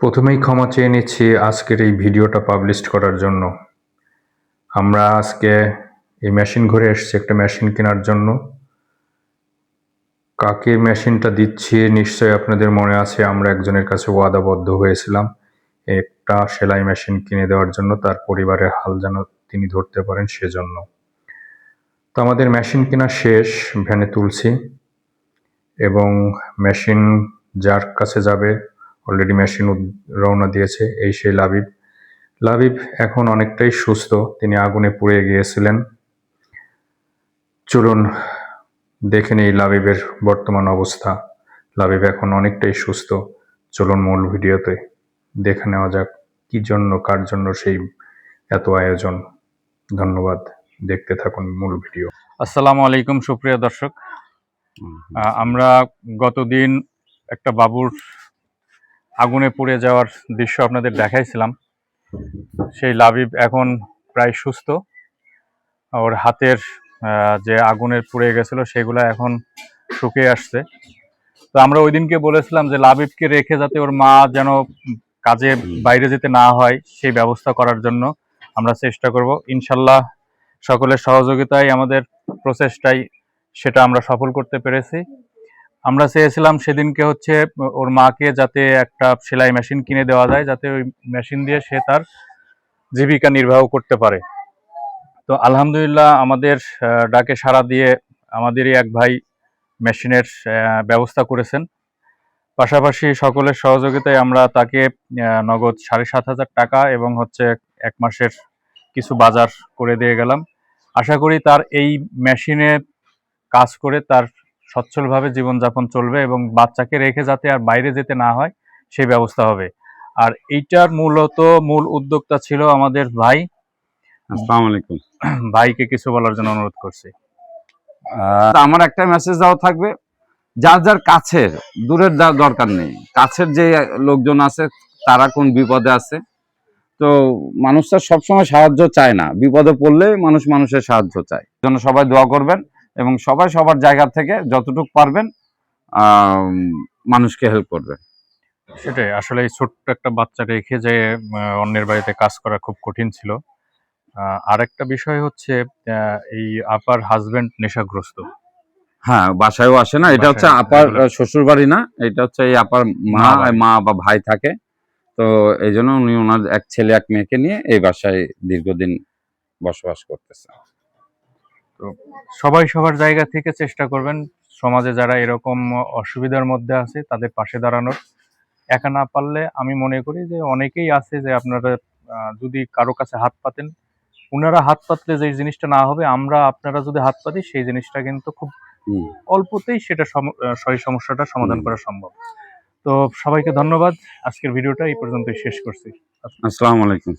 প্রথমেই ক্ষমা চেয়ে নিচ্ছি আজকের এই ভিডিওটা পাবলিশ করার জন্য। আমরা আজকে এই মেশিন ঘুরে এসেছি, একটা মেশিন কেনার জন্য। কাকে মেশিনটা দিচ্ছি, নিশ্চয়ই আপনাদের মনে আছে, আমরা একজনের কাছে ওয়াদাবদ্ধ হয়েছিলাম। একটা সেলাই মেশিন কিনে দেওয়ার জন্য, তার পরিবারের হাল যেন তিনি ধরতে পারেন সেজন্য। তো আমাদের মেশিন কেনা শেষ, ভ্যানে তুলছি। এবং মেশিন যার কাছে যাবে অলরেডি মেশিন রওনা দিয়েছে এই সেই লাবিব। লাবিব এখন অনেকটাই সুস্থ তিনি আগুনে পুড়ে গিয়েছিলেন। চলুন দেখে নেই লাবিবের বর্তমান অবস্থা। লাবিব এখন অনেকটাই সুস্থ। চলুন মূল ভিডিওতে দেখে নেওয়া যাক কি জন্য কার জন্য সেই এত আয়োজন। ধন্যবাদ। দেখতে থাকুন মূল ভিডিও। আসসালামু আলাইকুম সুপ্রিয় দর্শক। আমরা গতদিন একটা বাবুর আগুনে পুড়ে যাওয়ার দৃশ্য আপনাদের দেখাইছিলাম। সেই লাবিব এখন প্রায় সুস্থ। ওর হাতের যে আগুনের পুড়ে গেছিল সেগুলো এখন শুকিয়ে আসছে। তো আমরা ওই দিনকে বলেছিলাম যে লাবিবকে রেখে যাতে ওর মা যেন কাজে বাইরে যেতে না হয়, সেই ব্যবস্থা করার জন্য আমরা চেষ্টা করব। ইনশাল্লাহ সকলের সহযোগিতায় আমাদের প্রচেষ্টাই সেটা আমরা সফল করতে পেরেছি। আমরা চেয়েছিলাম সেদিনকে হচ্ছে, ওর মাকে যাতে একটা সেলাই মেশিন কিনে দেওয়া যায়, যাতে ওই মেশিন দিয়ে সে তার জীবিকা নির্বাহ করতে পারে। তো আলহামদুলিল্লাহ আমাদের ডাকে সাড়া দিয়ে আমাদেরই এক ভাই মেশিনের ব্যবস্থা করেছেন। পাশাপাশি সকলের সহযোগিতায় আমরা তাকে নগদ সাড়ে সাত হাজার টাকা এবং হচ্ছে এক মাসের কিছু বাজার করে দিয়ে গেলাম। আশা করি তার এই মেশিনে কাজ করে তার সচ্ছলভাবে জীবনযাপন চলবে এবং বাচ্চাকে রেখে যাতে আর বাইরে যেতে না হয় সেই ব্যবস্থা হবে। আর এইটার মূলত মূল উদ্যোক্তা ছিল আমাদের ভাই। আসসালামু আলাইকুম। ভাইকে কিছু বলার জন্য অনুরোধ করছি। আমার একটা মেসেজ দেওয়া থাকবে। যার যার কাছের দূরের যার দরকার নেই। কাছের যে লোকজন আছে তারা কোন বিপদে আছে। তো মানুষ মানুষটা সবসময় সাহায্য চায় না। বিপদে পড়লে মানুষ মানুষের সাহায্য চায়। জন্য সবাই দোয়া করবেন। এবং সবাই সবার জায়গা থেকে যতটুকু পারবেন মানুষকে হেল্প করবেন সেটাই আসলে এই ছোট্ট একটা বাচ্চা রেখে যে অন্যের বাড়িতে কাজ করা খুব কঠিন ছিল। আরেকটা বিষয় হচ্ছে এই আপার হাজবেন্ড নেশাগ্রস্ত। হ্যাঁ বাসায়ও আসে না এটা হচ্ছে আপার শ্বশুর বাড়ি না এটা হচ্ছে এই আপার মা মা মা বা ভাই থাকে। তো এই জন্য উনি ওনার এক ছেলে এক মেয়েকে নিয়ে এই বাসায় দীর্ঘদিন বসবাস করতেছে। সবাই সবার জায়গা থেকে চেষ্টা করবেন সমাজে যারা এরকম অসুবিধার মধ্যে আছে তাদের পাশে দাঁড়ানোর। একা না পারলে আমি মনে করি যে অনেকেই আছে যে আপনারা যদি কারও কাছে হাত পাতেন ওনারা হাত পাতলে যে জিনিসটা না হবে আমরা আপনারা যদি হাত পাতি সেই জিনিসটা কিন্তু খুব অল্পতেই সেটা সেই সমস্যাটা সমাধান করা সম্ভব। তো সবাইকে ধন্যবাদ। আজকের ভিডিওটা এই পর্যন্তই শেষ করছি। আসসালামু আলাইকুম।